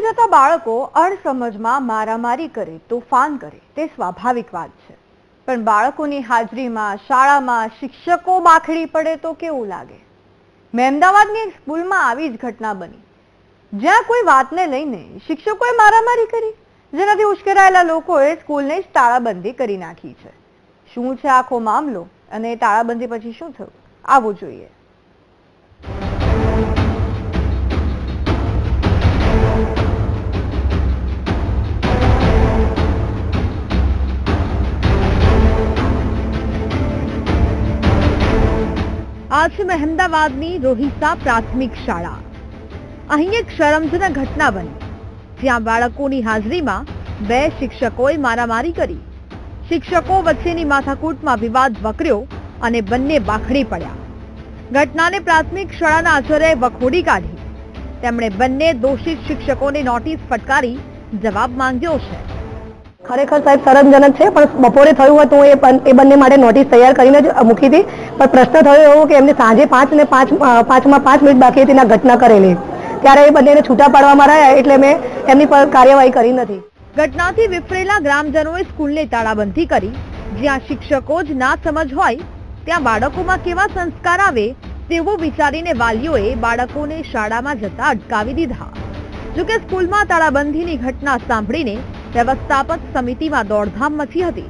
જતા બાળકો અણસમજમાં મારામારી કરે, તોફાન કરે, તે સ્વાભાવિક વાત છે. પણ બાળકોની હાજરીમાં, શાળામાં શિક્ષકો બાખડી પડે તો કેવું લાગે? મહેમદાવાદની એક સ્કૂલમાં આવી જ ઘટના બની. જ્યાં કોઈ વાતને લઈને શિક્ષકોએ મારામારી કરી, જેનાથી ઉશ્કેરાયેલા લોકોએ સ્કૂલને જ તાળાબંધી કરી નાખી છે. શું છે આખો મામલો? અને તાળાબંધી પછી શું થયું? આવવું જોઈએ. આ છે મહેમદાવાદની રોહિસા પ્રાથમિક શાળા. અહીં એક શરમજનક ઘટના બની, જ્યાં બાળકોની હાજરીમાં બે શિક્ષકોએ મારામારી કરી. શિક્ષકો વચ્ચેની માથાકૂટમાં વિવાદ વકર્યો અને બંને બાખડી પડ્યા. ઘટનાને પ્રાથમિક શાળાના આચાર્યએ વખોડી કાઢી. તેમણે બંને દોષિત શિક્ષકોને નોટિસ ફટકારી જવાબ માંગ્યો છે. ખરેખર સાહેબ શરમજનક છે, પણ બપોરે થયું હતું એ એ બંને માટે નોટિસ તૈયાર કરીને જ મૂકી હતી પણ પ્રશ્ન થયો એવો કે એમને સાંજે પાંચ ને પાંચ પાંચમાં પાંચ મિનિટ બાકી હતી ઘટના કરેલી. ત્યારે એ બંનેને છૂટા પાડવામાં રહ્યા એટલે મેં એમની પર કાર્યવાહી કરી નથી. ઘટનાથી વિફરેલા ગ્રામજનોએ સ્કૂલને તાળાબંધી કરી. જ્યાં શિક્ષકો જ ના સમજ હોય, ત્યાં બાળકોમાં કેવા સંસ્કાર આવે, તેવું વિચારીને વાલીઓએ બાળકોને શાળામાં જતા અટકાવી દીધા. જોકે સ્કૂલમાં તાળાબંધીની ઘટના સાંભળીને વ્યવસ્થાપક સમિતિમાં દોડધામ મચી હતી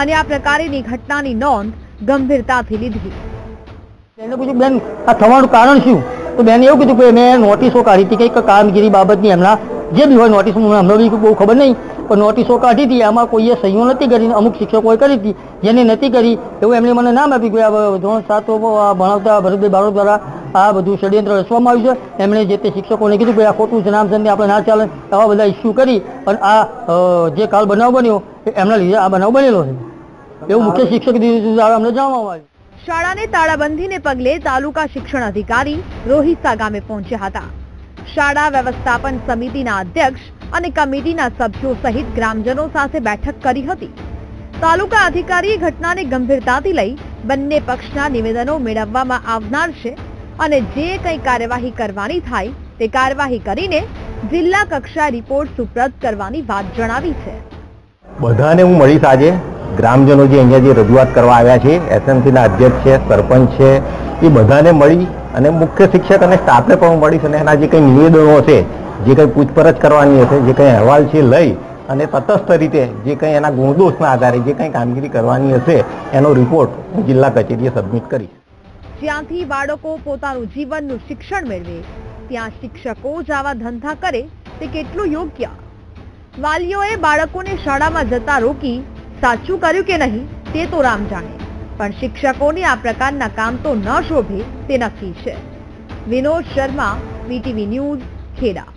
અને આ પ્રકારની ઘટનાની નોંધ ગંભીરતાથી લીધી. બેન, આ થવાનું કારણ શું? તો બેન એવું કીધું કે મેં નોટિસો કાઢી હતી, કંઈક કામગીરી બાબતની એમના જે બી હોય નોટિસ અમને બી બહુ ખબર નહીં, પણ નોટિસો કાઢી હતી, આમાં કોઈએ સહીઓ નથી કરી, અમુક શિક્ષકોએ કરી હતી, જેને નથી કરી, એવું એમણે મને નામ આપ્યું કે ધોરણ ભણાવતા ભરતભાઈ બારોટ દ્વારા આ બધું ષડયંત્ર રચવામાં આવ્યું છે. એમણે જે તે શિક્ષકોને કીધું કે આ ખોટું છે, નામ છે આપણે ના ચાલે, આવા બધા ઇસ્યુ કરી. અને આ જે કાલ બનાવ બન્યો એમના લીધે આ બનાવ બનેલો છે. એવું મુખ્ય શિક્ષક અમને જાણવામાં આવ્યું. શાળાને તાળાબંધીને પગલે તાલુકા શિક્ષણ અધિકારી રોહિસા ગામે પહોંચ્યા હતા. શાળા વ્યવસ્થાપન સમિતિના અધ્યક્ષ અને કમિટીના સભ્યો સહિત ગ્રામજનો સાથે બેઠક કરી હતી. તાલુકા અધિકારીએ ઘટનાને ગંભીરતાથી લઈ બંને પક્ષના નિવેદનો મેળવવામાં આવનાર છે. અને જે કંઈ કાર્યવાહી કરવાની થાય તે કાર્યવાહી કરીને જિલ્લા કક્ષા રિપોર્ટ સુપ્રત કરવાની વાત જણાવી છે. બધાને હું મળીશ આજે. ગ્રામજનો જે અહીંયા જે રજૂઆત કરવા આવ્યા છે, એસએમસીના અધ્યક્ષ છે, સરપંચ છે, એ બધાને મળી અને મુખ્ય શિક્ષક અને સ્ટાફને પણ હું મળીશ અને એના જે કંઈ નિવેદનો હશે, જે કંઈ પૂછપરછ કરવાની હશે, જે કંઈ અહેવાલ છે લઈ અને તટસ્થ રીતે જે કંઈ એના ગુણદોષના આધારે જે કંઈ કામગીરી કરવાની હશે, એનો રિપોર્ટ હું જિલ્લા કચેરીએ સબમિટ કરીશ. જ્યાંથી બાળકો પોતાનું જીવનનું શિક્ષણ મેળવે, ત્યાં શિક્ષકો જ આવા ધંધા કરે તે કેટલું યોગ્ય? વાલીઓએ બાળકોને શાળામાં જતા રોકી સાચું કર્યું કે નહીં તે તો રામ જાણે, પણ શિક્ષકોને આ પ્રકારના કામ તો ન શોભે તે નક્કી છે. Vinod Sharma, VTV news, Kheda.